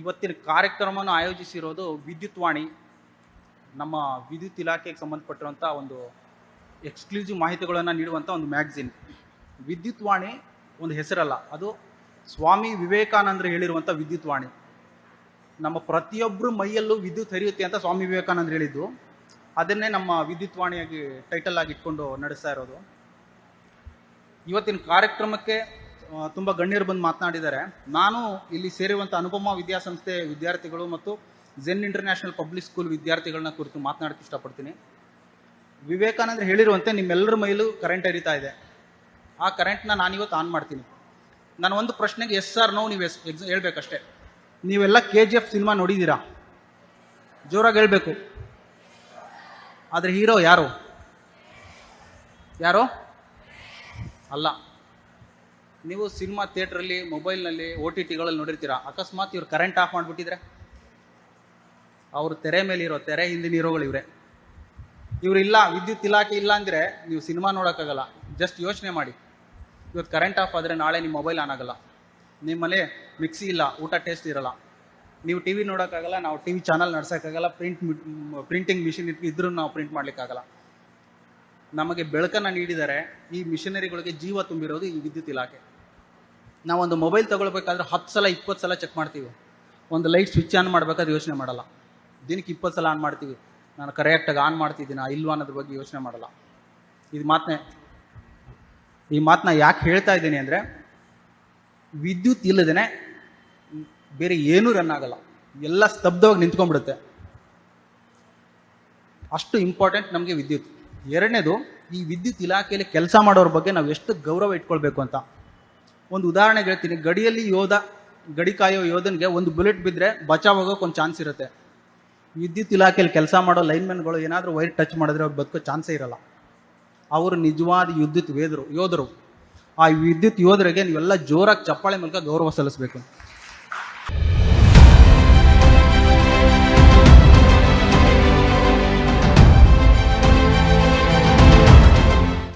ಇವತ್ತಿನ ಕಾರ್ಯಕ್ರಮವನ್ನು ಆಯೋಜಿಸಿರೋದು ವಿದ್ಯುತ್ ವಾಣಿ, ನಮ್ಮ ವಿದ್ಯುತ್ ಇಲಾಖೆಗೆ ಸಂಬಂಧಪಟ್ಟಿರುವಂಥ ಒಂದು ಎಕ್ಸ್ಕ್ಲೂಸಿವ್ ಮಾಹಿತಿಗಳನ್ನು ನೀಡುವಂಥ ಒಂದು ಮ್ಯಾಗ್ಝಿನ್ ವಿದ್ಯುತ್ ವಾಣಿ ಒಂದು ಹೆಸರಲ್ಲ, ಅದು ಸ್ವಾಮಿ ವಿವೇಕಾನಂದರು ಹೇಳಿರುವಂಥ ವಿದ್ಯುತ್ ವಾಣಿ. ನಮ್ಮ ಪ್ರತಿಯೊಬ್ಬರು ಮೈಯಲ್ಲೂ ವಿದ್ಯುತ್ ಹರಿಯುತ್ತೆ ಅಂತ ಸ್ವಾಮಿ ವಿವೇಕಾನಂದರು ಹೇಳಿದ್ದು. ಅದನ್ನೇ ನಮ್ಮ ವಿದ್ಯುತ್ ವಾಣಿಯಾಗಿ ಟೈಟಲ್ ಆಗಿ ಇಟ್ಕೊಂಡು ನಡೆಸ್ತಾ ಇರೋದು. ಇವತ್ತಿನ ಕಾರ್ಯಕ್ರಮಕ್ಕೆ ತುಂಬ ಗಣ್ಯರು ಬಂದು ಮಾತನಾಡಿದ್ದಾರೆ. ನಾನು ಇಲ್ಲಿ ಸೇರಿರುವಂಥ ಅನುಪಮ ವಿದ್ಯಾಸಂಸ್ಥೆ ವಿದ್ಯಾರ್ಥಿಗಳು ಮತ್ತು ಜೆನ್ ಇಂಟರ್ನ್ಯಾಷನಲ್ ಪಬ್ಲಿಕ್ ಸ್ಕೂಲ್ ವಿದ್ಯಾರ್ಥಿಗಳನ್ನ ಕುರಿತು ಮಾತನಾಡಕ್ಕೆ ಇಷ್ಟಪಡ್ತೀನಿ. ವಿವೇಕಾನಂದ ಹೇಳಿರುವಂತೆ ನಿಮ್ಮೆಲ್ಲರ ಮೈಲೂ ಕರೆಂಟ್ ಹರಿತಾ ಇದೆ. ಆ ಕರೆಂಟ್ನ ನಾನಿವತ್ತು ಆನ್ ಮಾಡ್ತೀನಿ. ನಾನು ಒಂದು ಪ್ರಶ್ನೆಗೆ ಎಸ್ ಆರ್ ನೋ ನೀವು ಎಸ್, ಎಕ್ಸ್, ಹೇಳ್ಬೇಕಷ್ಟೇ. ನೀವೆಲ್ಲ ಕೆ ಜಿ ಎಫ್ ಸಿನಿಮಾ ನೋಡಿದ್ದೀರಾ? ಜೋರಾಗಿ ಹೇಳಬೇಕು. ಆದರೆ ಹೀರೋ ಯಾರು? ಯಾರು? ಅಲ್ಲ. ನೀವು ಸಿನಿಮಾ ಥಿಯೇಟ್ರಲ್ಲಿ, ಮೊಬೈಲ್ನಲ್ಲಿ, ಓ ಟಿ ಟಿಗಳಲ್ಲಿ ನೋಡಿರ್ತೀರಾ? ಅಕಸ್ಮಾತ್ ಇವ್ರು ಕರೆಂಟ್ ಆಫ್ ಮಾಡಿಬಿಟ್ಟಿದ್ರೆ? ಅವರು ತೆರೆ ಮೇಲೆ ಇರೋ ತೆರೆ ಹಿಂದಿನ ಇವರೇ. ಇವ್ರು ಇಲ್ಲ, ವಿದ್ಯುತ್ ಇಲಾಖೆ ಇಲ್ಲ ಅಂದರೆ ನೀವು ಸಿನಿಮಾ ನೋಡೋಕ್ಕಾಗಲ್ಲ. ಜಸ್ಟ್ ಯೋಚನೆ ಮಾಡಿ. ಇವತ್ತು ಕರೆಂಟ್ ಆಫ್ ಆದರೆ ನಾಳೆ ನಿಮ್ಮ ಮೊಬೈಲ್ ಆನ್ ಆಗಲ್ಲ. ನಿಮ್ಮಲ್ಲಿ ಮಿಕ್ಸಿ ಇಲ್ಲ, ಊಟ ಟೇಸ್ಟ್ ಇರಲ್ಲ. ನೀವು ಟಿ ವಿ ನೋಡೋಕ್ಕಾಗಲ್ಲ, ನಾವು ಟಿ ವಿ ಚಾನಲ್ ನಡ್ಸೋಕ್ಕಾಗಲ್ಲ, ಪ್ರಿಂಟ್ ಪ್ರಿಂಟಿಂಗ್ ಮಿಷಿನ್ ಇದ್ರೂ ನಾವು ಪ್ರಿಂಟ್ ಮಾಡಲಿಕ್ಕಾಗಲ್ಲ. ನಮಗೆ ಬೆಳಕನ್ನು ನೀಡಿದರೆ ಈ ಮಿಷನರಿಗಳಿಗೆ ಜೀವ ತುಂಬಿರೋದು ಈ ವಿದ್ಯುತ್ ಇಲಾಖೆ. ನಾವೊಂದು ಮೊಬೈಲ್ ತೊಗೊಳ್ಬೇಕಾದ್ರೆ ಹತ್ತು ಸಲ, ಇಪ್ಪತ್ತು ಸಲ ಚೆಕ್ ಮಾಡ್ತೀವಿ. ಒಂದು ಲೈಟ್ ಸ್ವಿಚ್ ಆನ್ ಮಾಡಬೇಕಾದ್ರೆ ಯೋಚನೆ ಮಾಡಲ್ಲ. ದಿನಕ್ಕೆ ಇಪ್ಪತ್ತು ಸಲ ಆನ್ ಮಾಡ್ತೀವಿ. ನಾನು ಕರೆಕ್ಟಾಗಿ ಆನ್ ಮಾಡ್ತಿದ್ದೀನಾ, ಇಲ್ವಾ ಅನ್ನೋದ್ರ ಬಗ್ಗೆ ಯೋಚನೆ ಮಾಡಲ್ಲ. ಇದು ಮಾತನ್ನೇ ಈ ಮಾತನ್ನ ಯಾಕೆ ಹೇಳ್ತಾ ಇದ್ದೀನಿ ಅಂದರೆ, ವಿದ್ಯುತ್ ಇಲ್ಲದೇ ಬೇರೆ ಏನೂ ರನ್ ಆಗಲ್ಲ. ಎಲ್ಲ ಸ್ತಬ್ಧವಾಗಿ ನಿಂತ್ಕೊಂಡ್ಬಿಡುತ್ತೆ. ಅಷ್ಟು ಇಂಪಾರ್ಟೆಂಟ್ ನಮಗೆ ವಿದ್ಯುತ್. ಎರಡನೇದು, ಈ ವಿದ್ಯುತ್ ಇಲಾಖೆಯಲ್ಲಿ ಕೆಲಸ ಮಾಡೋರ ಬಗ್ಗೆ ನಾವು ಎಷ್ಟು ಗೌರವ ಇಟ್ಕೊಳ್ಬೇಕು ಅಂತ. ಒಂದು ಉದಾಹರಣೆ ಹೇಳ್ತೀನಿ. ಗಡಿಯಲ್ಲಿ ಯೋಧ, ಗಡಿ ಕಾಯೋ ಯೋಧನಿಗೆ ಒಂದು ಬುಲೆಟ್ ಬಿದ್ದರೆ ಬಚಾವ್ ಆಗೋಕೆ ಒಂದು ಚಾನ್ಸ್ ಇರುತ್ತೆ. ವಿದ್ಯುತ್ ಇಲಾಖೆಯಲ್ಲಿ ಕೆಲಸ ಮಾಡೋ ಲೈನ್ಮೆನ್ಗಳು ಏನಾದರೂ ವೈರ್ ಟಚ್ ಮಾಡಿದ್ರೆ ಅವ್ರು ಬದುಕೋ ಚಾನ್ಸೇ ಇರಲ್ಲ. ಅವರು ನಿಜವಾದ ವಿದ್ಯುತ್ ವೇದರು, ಯೋಧರು. ಆ ವಿದ್ಯುತ್ ಯೋಧರಿಗೆ ನೀವೆಲ್ಲ ಜೋರಾಗಿ ಚಪ್ಪಾಳೆ ಮೂಲಕ ಗೌರವ ಸಲ್ಲಿಸಬೇಕು.